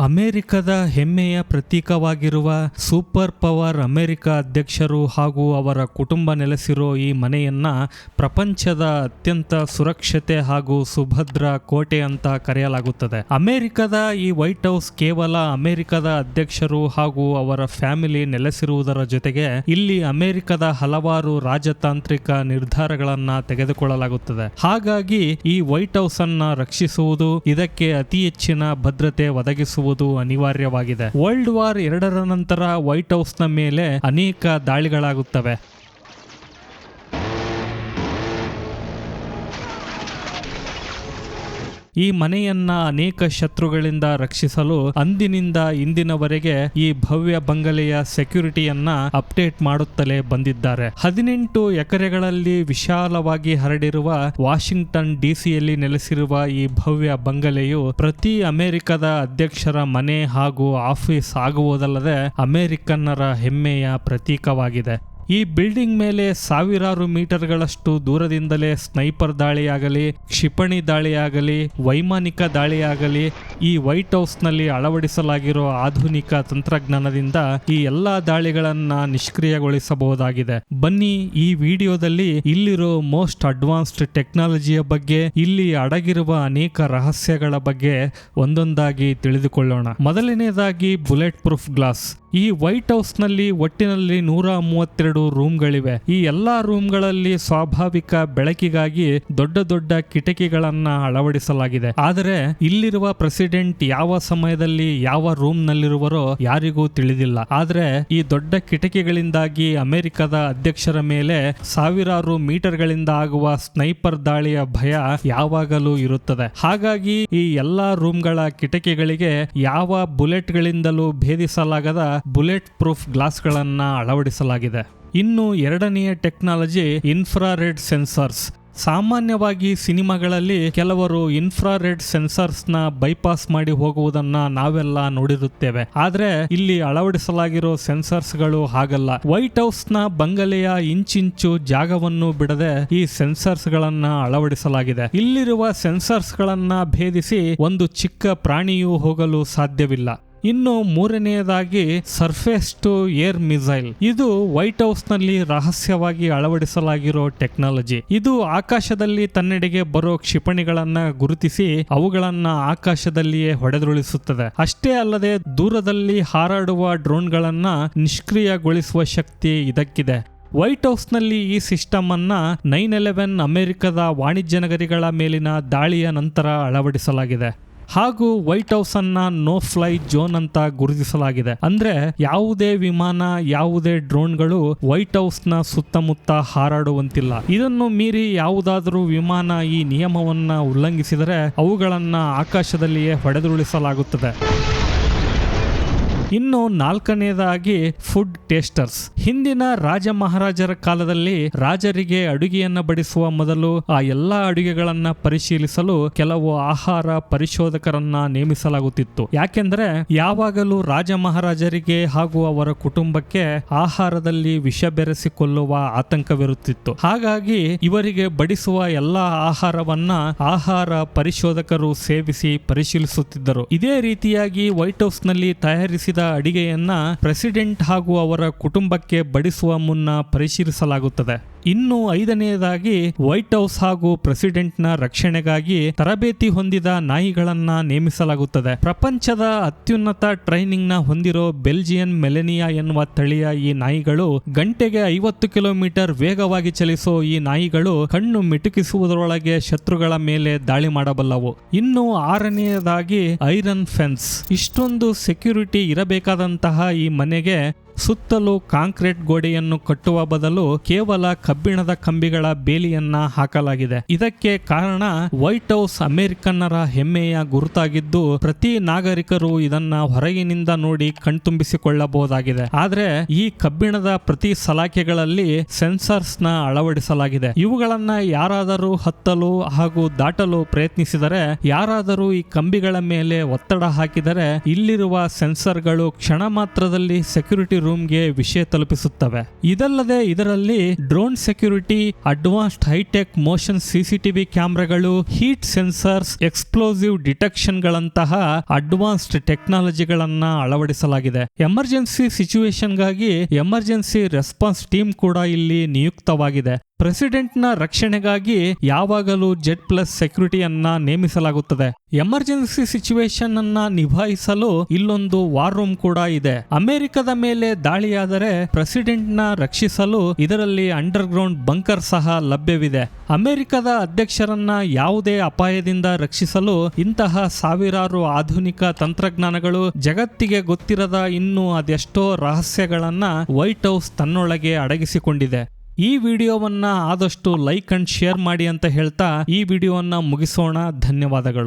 ಅಮೆರಿಕದ ಹೆಮ್ಮೆಯ ಪ್ರತೀಕವಾಗಿರುವ super power America ಅಧ್ಯಕ್ಷರು ಹಾಗೂ ಅವರ ಕುಟುಂಬ ನೆಲೆಸಿರೋ ಈ ಮನೆಯನ್ನ ಪ್ರಪಂಚದ ಅತ್ಯಂತ ಸುರಕ್ಷತೆ ಹಾಗೂ ಸುಭದ್ರ ಕೋಟೆ ಅಂತ ಕರೆಯಲಾಗುತ್ತದೆ. ಅಮೆರಿಕದ ಈ ವೈಟ್ ಹೌಸ್ ಕೇವಲ ಅಮೆರಿಕದ ಅಧ್ಯಕ್ಷರು ಹಾಗೂ ಅವರ ಫ್ಯಾಮಿಲಿ ನೆಲೆಸಿರುವುದರ ಜೊತೆಗೆ ಇಲ್ಲಿ ಅಮೆರಿಕದ ಹಲವಾರು ರಾಜತಾಂತ್ರಿಕ ನಿರ್ಧಾರಗಳನ್ನ ತೆಗೆದುಕೊಳ್ಳಲಾಗುತ್ತದೆ. ಹಾಗಾಗಿ ಈ ವೈಟ್ ಹೌಸ್ ರಕ್ಷಿಸುವುದು ಇದಕ್ಕೆ ಅತಿ ಹೆಚ್ಚಿನ ಭದ್ರತೆ ಒದಗಿಸುವುದು ಅನಿವಾರ್ಯವಾಗಿದೆ. ವರ್ಲ್ಡ್ ವಾರ್ ಎರಡರ ನಂತರ ವೈಟ್ ಹೌಸ್ನ ಮೇಲೆ ಅನೇಕ ದಾಳಿಗಳಾಗುತ್ತವೆ. ಈ ಮನೆಯನ್ನ ಅನೇಕ ಶತ್ರುಗಳಿಂದ ರಕ್ಷಿಸಲು ಅಂದಿನಿಂದ ಇಂದಿನವರೆಗೆ ಈ ಭವ್ಯ ಬಂಗಲೆಯ ಸೆಕ್ಯೂರಿಟಿಯನ್ನ ಅಪ್ಡೇಟ್ ಮಾಡುತ್ತಲೇ ಬಂದಿದ್ದಾರೆ. ಹದಿನೆಂಟು ಎಕರೆಗಳಲ್ಲಿ ವಿಶಾಲವಾಗಿ ಹರಡಿರುವ ವಾಷಿಂಗ್ಟನ್ ಡಿಸಿಯಲ್ಲಿ ನೆಲೆಸಿರುವ ಈ ಭವ್ಯ ಬಂಗಲೆಯು ಪ್ರತಿ ಅಮೆರಿಕದ ಅಧ್ಯಕ್ಷರ ಮನೆ ಹಾಗೂ ಆಫೀಸ್ ಆಗುವುದಲ್ಲದೆ ಅಮೆರಿಕನ್ನರ ಹೆಮ್ಮೆಯ ಪ್ರತೀಕವಾಗಿದೆ. ಈ ಬಿಲ್ಡಿಂಗ್ ಮೇಲೆ ಸಾವಿರಾರು ಮೀಟರ್ಗಳಷ್ಟು ದೂರದಿಂದಲೇ ಸ್ನೈಪರ್ ದಾಳಿಯಾಗಲಿ, ಕ್ಷಿಪಣಿ ದಾಳಿಯಾಗಲಿ, ವೈಮಾನಿಕ ದಾಳಿಯಾಗಲಿ ಈ ವೈಟ್ ಹೌಸ್ನಲ್ಲಿ ಅಳವಡಿಸಲಾಗಿರೋ ಆಧುನಿಕ ತಂತ್ರಜ್ಞಾನದಿಂದ ಈ ಎಲ್ಲಾ ದಾಳಿಗಳನ್ನ ನಿಷ್ಕ್ರಿಯಗೊಳಿಸಬಹುದಾಗಿದೆ. ಬನ್ನಿ ಈ ವಿಡಿಯೋದಲ್ಲಿ ಇಲ್ಲಿರೋ ಮೋಸ್ಟ್ ಅಡ್ವಾನ್ಸ್ಡ್ ಟೆಕ್ನಾಲಜಿಯ ಬಗ್ಗೆ, ಇಲ್ಲಿ ಅಡಗಿರುವ ಅನೇಕ ರಹಸ್ಯಗಳ ಬಗ್ಗೆ ಒಂದೊಂದಾಗಿ ತಿಳಿದುಕೊಳ್ಳೋಣ. ಮೊದಲನೇದಾಗಿ ಬುಲೆಟ್ ಪ್ರೂಫ್ ಗ್ಲಾಸ್. ಈ ವೈಟ್ ಹೌಸ್ನಲ್ಲಿ ಒಟ್ಟಿನಲ್ಲಿ ನೂರ ಮೂವತ್ತೆರಡು ರೂಮ್ಗಳಿವೆ. ಈ ಎಲ್ಲಾ ರೂಮ್ಗಳಲ್ಲಿ ಸ್ವಾಭಾವಿಕ ಬೆಳಕಿಗಾಗಿ ದೊಡ್ಡ ದೊಡ್ಡ ಕಿಟಕಿಗಳನ್ನ ಅಳವಡಿಸಲಾಗಿದೆ. ಆದರೆ ಇಲ್ಲಿರುವ ಪ್ರೆಸಿಡೆಂಟ್ ಯಾವ ಸಮಯದಲ್ಲಿ ಯಾವ ರೂಮ್ ನಲ್ಲಿರುವರೋ ಯಾರಿಗೂ ತಿಳಿದಿಲ್ಲ. ಆದ್ರೆ ಈ ದೊಡ್ಡ ಕಿಟಕಿಗಳಿಂದಾಗಿ ಅಮೆರಿಕದ ಅಧ್ಯಕ್ಷರ ಮೇಲೆ ಸಾವಿರಾರು ಮೀಟರ್ಗಳಿಂದ ಆಗುವ ಸ್ನೈಪರ್ ದಾಳಿಯ ಭಯ ಯಾವಾಗಲೂ ಇರುತ್ತದೆ. ಹಾಗಾಗಿ ಈ ಎಲ್ಲಾ ರೂಮ್ಗಳ ಕಿಟಕಿಗಳಿಗೆ ಯಾವ ಬುಲೆಟ್ಗಳಿಂದಲೂ ಭೇದಿಸಲಾಗದ ಬುಲೆಟ್ ಪ್ರೂಫ್ ಗ್ಲಾಸ್ಗಳನ್ನ ಅಳವಡಿಸಲಾಗಿದೆ. ಇನ್ನು ಎರಡನೆಯ ಟೆಕ್ನಾಲಜಿ ಇನ್ಫ್ರಾರೆಡ್ ಸೆನ್ಸರ್ಸ್. ಸಾಮಾನ್ಯವಾಗಿ ಸಿನಿಮಾಗಳಲ್ಲಿ ಕೆಲವರು ಇನ್ಫ್ರಾರೆಡ್ ಸೆನ್ಸರ್ಸ್ನ ಬೈಪಾಸ್ ಮಾಡಿ ಹೋಗುವುದನ್ನ ನಾವೆಲ್ಲ ನೋಡಿರುತ್ತೇವೆ. ಆದ್ರೆ ಇಲ್ಲಿ ಅಳವಡಿಸಲಾಗಿರೋ ಸೆನ್ಸರ್ಸ್ಗಳು ಹಾಗಲ್ಲ. ವೈಟ್ ಹೌಸ್ನ ಬಂಗಲೆಯ ಇಂಚಿಂಚು ಜಾಗವನ್ನು ಬಿಡದೆ ಈ ಸೆನ್ಸರ್ಸ್ ಗಳನ್ನ ಅಳವಡಿಸಲಾಗಿದೆ. ಇಲ್ಲಿರುವ ಸೆನ್ಸರ್ಸ್ ಗಳನ್ನ ಭೇದಿಸಿ ಒಂದು ಚಿಕ್ಕ ಪ್ರಾಣಿಯೂ ಹೋಗಲು ಸಾಧ್ಯವಿಲ್ಲ. ಇನ್ನು ಮೂರನೆಯದಾಗಿ ಸರ್ಫೇಸ್ ಟು ಏರ್ ಮಿಸೈಲ್ ಇದು ವೈಟ್ ಹೌಸ್ನಲ್ಲಿ ರಹಸ್ಯವಾಗಿ ಅಳವಡಿಸಲಾಗಿರೋ ಟೆಕ್ನಾಲಜಿ ಇದು ಆಕಾಶದಲ್ಲಿ ತನ್ನೆಡೆಗೆ ಬರೋ ಕ್ಷಿಪಣಿಗಳನ್ನ ಗುರುತಿಸಿ ಅವುಗಳನ್ನ ಆಕಾಶದಲ್ಲಿಯೇ ಹೊಡೆದುರುಳಿಸುತ್ತದೆ. ಅಷ್ಟೇ ಅಲ್ಲದೆ ದೂರದಲ್ಲಿ ಹಾರಾಡುವ ಡ್ರೋನ್ಗಳನ್ನ ನಿಷ್ಕ್ರಿಯಗೊಳಿಸುವ ಶಕ್ತಿ ಇದಕ್ಕಿದೆ. ವೈಟ್ ಹೌಸ್ನಲ್ಲಿ ಈ ಸಿಸ್ಟಮ್ ಅನ್ನ ನೈನ್ ಎಲೆವೆನ್ ಅಮೆರಿಕದ ವಾಣಿಜ್ಯ ನಗರಿಗಳ ಮೇಲಿನ ದಾಳಿಯ ನಂತರ ಅಳವಡಿಸಲಾಗಿದೆ. ಹಾಗೂ ವೈಟ್ ಹೌಸ್ ಅನ್ನ ನೋ ಫ್ಲೈ ಜೋನ್ ಅಂತ ಗುರುತಿಸಲಾಗಿದೆ. ಅಂದ್ರೆ ಯಾವುದೇ ವಿಮಾನ, ಯಾವುದೇ ಡ್ರೋನ್ಗಳು ವೈಟ್ ಹೌಸ್ನ ಸುತ್ತಮುತ್ತ ಹಾರಾಡುವಂತಿಲ್ಲ. ಇದನ್ನು ಮೀರಿ ಯಾವುದಾದರೂ ವಿಮಾನ ಈ ನಿಯಮವನ್ನ ಉಲ್ಲಂಘಿಸಿದರೆ ಅವುಗಳನ್ನ ಆಕಾಶದಲ್ಲಿಯೇ ಹೊಡೆದುರುಳಿಸಲಾಗುತ್ತದೆ. ಇನ್ನು ನಾಲ್ಕನೇದಾಗಿ ಫುಡ್ ಟೇಸ್ಟರ್ಸ್ ಹಿಂದಿನ ರಾಜ ಮಹಾರಾಜರ ಕಾಲದಲ್ಲಿ ರಾಜರಿಗೆ ಅಡುಗೆಯನ್ನ ಬಡಿಸುವ ಮೊದಲು ಆ ಎಲ್ಲಾ ಅಡುಗೆಗಳನ್ನ ಪರಿಶೀಲಿಸಲು ಕೆಲವು ಆಹಾರ ಪರಿಶೋಧಕರನ್ನ ನೇಮಿಸಲಾಗುತ್ತಿತ್ತು. ಯಾಕೆಂದ್ರೆ ಯಾವಾಗಲೂ ರಾಜ ಮಹಾರಾಜರಿಗೆ ಹಾಗೂ ಅವರ ಕುಟುಂಬಕ್ಕೆ ಆಹಾರದಲ್ಲಿ ವಿಷ ಬೆರೆಸಿಕೊಳ್ಳುವ ಆತಂಕವಿರುತ್ತಿತ್ತು. ಹಾಗಾಗಿ ಇವರಿಗೆ ಬಡಿಸುವ ಎಲ್ಲಾ ಆಹಾರವನ್ನ ಆಹಾರ ಪರಿಶೋಧಕರು ಸೇವಿಸಿ ಪರಿಶೀಲಿಸುತ್ತಿದ್ದರು. ಇದೇ ರೀತಿಯಾಗಿ ವೈಟ್ ಹೌಸ್ನಲ್ಲಿ ತಯಾರಿಸಿದ ಅಡಿಗೆಯನ್ನ ಪ್ರೆಸಿಡೆಂಟ್ ಹಾಗೂ ಅವರ ಕುಟುಂಬಕ್ಕೆ ಬಡಿಸುವ ಮುನ್ನ ಪರಿಶೀಲಿಸಲಾಗುತ್ತದೆ. ಇನ್ನು ಐದನೆಯದಾಗಿ ವೈಟ್ ಹೌಸ್ ಹಾಗೂ ಪ್ರೆಸಿಡೆಂಟ್ನ ರಕ್ಷಣೆಗಾಗಿ ತರಬೇತಿ ಹೊಂದಿದ ನಾಯಿಗಳನ್ನ ನೇಮಿಸಲಾಗುತ್ತದೆ. ಪ್ರಪಂಚದ ಅತ್ಯುನ್ನತ ಟ್ರೈನಿಂಗ್ನ ಹೊಂದಿರೋ ಬೆಲ್ಜಿಯನ್ ಮೆಲೆನಿಯಾ ಎನ್ನುವ ತಳಿಯ ಈ ನಾಯಿಗಳು ಗಂಟೆಗೆ ಐವತ್ತು ಕಿಲೋಮೀಟರ್ ವೇಗವಾಗಿ ಚಲಿಸೋ ಈ ನಾಯಿಗಳು ಕಣ್ಣು ಮಿಟುಕಿಸುವುದರೊಳಗೆ ಶತ್ರುಗಳ ಮೇಲೆ ದಾಳಿ ಮಾಡಬಲ್ಲವು. ಇನ್ನು ಆರನೆಯದಾಗಿ ಐರನ್ ಫೆನ್ಸ್. ಇಷ್ಟೊಂದು ಸೆಕ್ಯೂರಿಟಿ ಇರಬೇಕಾದಂತಹ ಈ ಮನೆಗೆ ಸುತ್ತಲೂ ಕಾಂಕ್ರೀಟ್ ಗೋಡೆಯನ್ನು ಕಟ್ಟುವ ಬದಲು ಕೇವಲ ಕಬ್ಬಿಣದ ಕಂಬಿಗಳ ಬೇಲಿಯನ್ನ ಹಾಕಲಾಗಿದೆ. ಇದಕ್ಕೆ ಕಾರಣ ವೈಟ್ ಹೌಸ್ ಅಮೆರಿಕನ್ನರ ಹೆಮ್ಮೆಯ ಗುರುತಾಗಿದ್ದು, ಪ್ರತಿ ನಾಗರಿಕರು ಇದನ್ನ ಹೊರಗಿನಿಂದ ನೋಡಿ ಕಣ್ತುಂಬಿಸಿಕೊಳ್ಳಬಹುದಾಗಿದೆ. ಆದ್ರೆ ಈ ಕಬ್ಬಿಣದ ಪ್ರತಿ ಸಲಾಕೆಗಳಲ್ಲಿ ಸೆನ್ಸರ್ಸ್ನ ಅಳವಡಿಸಲಾಗಿದೆ. ಇವುಗಳನ್ನ ಯಾರಾದರೂ ಹತ್ತಲು ಹಾಗೂ ದಾಟಲು ಪ್ರಯತ್ನಿಸಿದರೆ, ಯಾರಾದರೂ ಈ ಕಂಬಿಗಳ ಮೇಲೆ ಒತ್ತಡ ಹಾಕಿದರೆ, ಇಲ್ಲಿರುವ ಸೆನ್ಸರ್ಗಳು ಕ್ಷಣ ಮಾತ್ರದಲ್ಲಿ ಸೆಕ್ಯೂರಿಟಿ ರೂಮ್ಗೆ ವಿಷಯ ತಲುಪಿಸುತ್ತವೆ. ಇದಲ್ಲದೆ ಇದರಲ್ಲಿ drone security, advanced hi tech motion CCTV ಕ್ಯಾಮೆರಾಗಳು, ಹೀಟ್ ಸೆನ್ಸರ್ಸ್, ಎಕ್ಸ್ಪ್ಲೋಸಿವ್ ಡಿಟೆಕ್ಷನ್ ಗಳಂತಹ ಅಡ್ವಾನ್ಸ್ಡ್ ಟೆಕ್ನಾಲಜಿಗಳನ್ನ ಅಳವಡಿಸಲಾಗಿದೆ. ಎಮರ್ಜೆನ್ಸಿ ಸಿಚುವೇಶನ್ಗಾಗಿ ಎಮರ್ಜೆನ್ಸಿ ರೆಸ್ಪಾನ್ಸ್ ಟೀಮ್ ಕೂಡ ಇಲ್ಲಿ ನಿಯುಕ್ತವಾಗಿದೆ. ಪ್ರೆಸಿಡೆಂಟ್ನ ರಕ್ಷಣೆಗಾಗಿ ಯಾವಾಗಲೂ ಜೆಡ್ ಪ್ಲಸ್ ಸೆಕ್ಯೂರಿಟಿಯನ್ನ ನೇಮಿಸಲಾಗುತ್ತದೆ. ಎಮರ್ಜೆನ್ಸಿ ಸಿಚುವೇಶನ್ ಅನ್ನ ನಿಭಾಯಿಸಲು ಇಲ್ಲೊಂದು ವಾರ್ ರೂಮ್ ಕೂಡ ಇದೆ. ಅಮೆರಿಕದ ಮೇಲೆ ದಾಳಿಯಾದರೆ ಪ್ರೆಸಿಡೆಂಟ್ನ ರಕ್ಷಿಸಲು ಇದರಲ್ಲಿ ಅಂಡರ್ ಗ್ರೌಂಡ್ ಬಂಕರ್ ಸಹ ಲಭ್ಯವಿದೆ. ಅಮೆರಿಕದ ಅಧ್ಯಕ್ಷರನ್ನ ಯಾವುದೇ ಅಪಾಯದಿಂದ ರಕ್ಷಿಸಲು ಇಂತಹ ಸಾವಿರಾರು ಆಧುನಿಕ ತಂತ್ರಜ್ಞಾನಗಳು ಜಗತ್ತಿಗೆ ಗೊತ್ತಿರದ ಇನ್ನೂ ಅದೆಷ್ಟೋ ರಹಸ್ಯಗಳನ್ನ ವೈಟ್ ಹೌಸ್ ತನ್ನೊಳಗೆ ಅಡಗಿಸಿಕೊಂಡಿದೆ. ಈ ವಿಡಿಯೋವನ್ನ ಆದಷ್ಟು ಲೈಕ್ ಅಂಡ್ ಶೇರ್ ಮಾಡಿ ಅಂತ ಹೇಳ್ತಾ ಈ ವಿಡಿಯೋವನ್ನ ಮುಗಿಸೋಣ. ಧನ್ಯವಾದಗಳು.